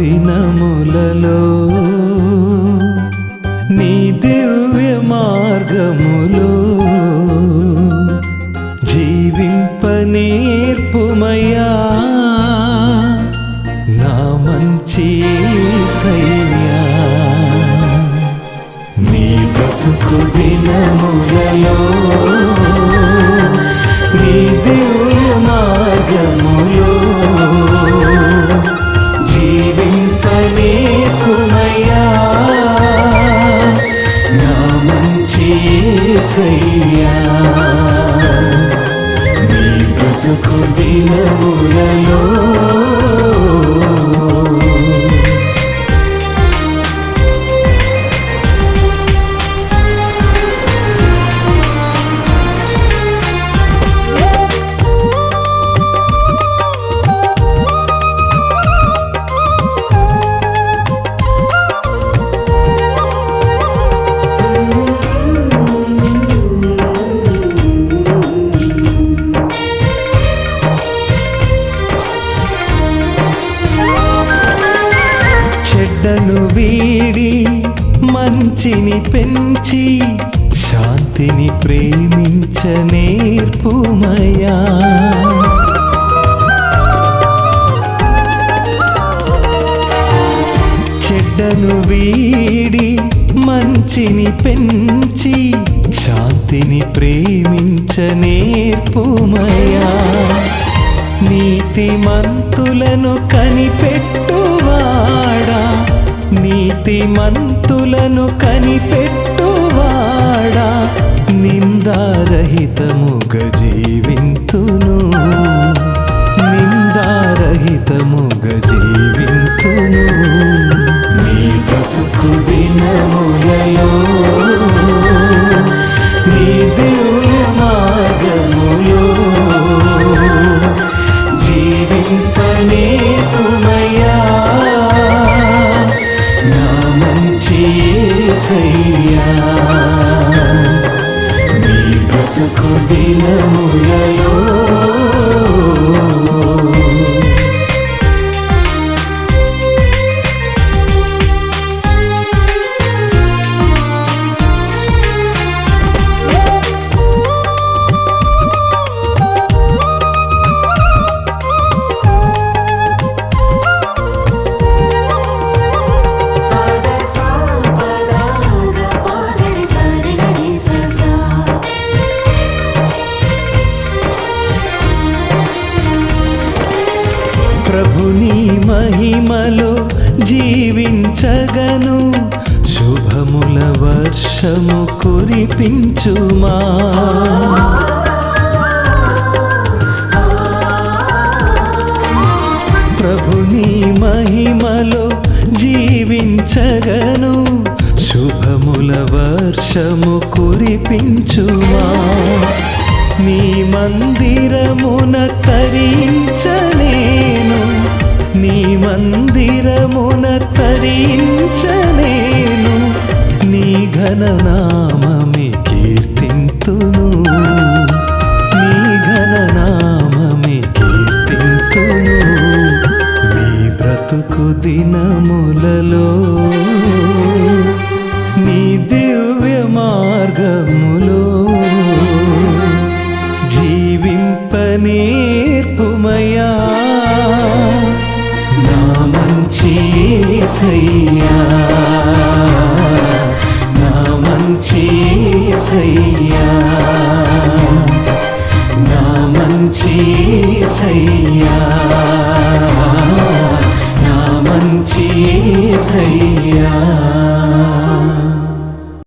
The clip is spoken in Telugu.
దినములలో నీ దివ్య మార్గములో జీవింప నేర్పుమయ్యా నా మంచి సయ్యా నీ బ్రతుకు దినములలో నీ దివ్య బ్రతుకు చెడ్డను వీడి మంచిని పెంచి శాంతిని ప్రేమించ నేర్పుమయా చెడ్డను వీడి మంచిని పెంచి శాంతిని ప్రేమించ నీతి నీతిమంతులను కనిపె నీతిమంతులను కనిపెట్టువాడా? నిందారహితముగ జీవింతును నిందారహితముగ జీవింతును నీ బ్రతుకు దినములలో సయ్యా. నీ బ్రతుకు దినములలో మహిమలో జీవించగను. శుభముల వర్షము కురిపించుమా. ప్రభుని మహిమలో జీవించగను. శుభముల వర్షము కురిపించుమా. నీ మందిరమున తరించనేను మందిరమున తరించనేను నీ ఘననామమి కీర్తింతును. నీ ఘననామమి కీర్తింతును. నీ బ్రతుకు దినములలో sair.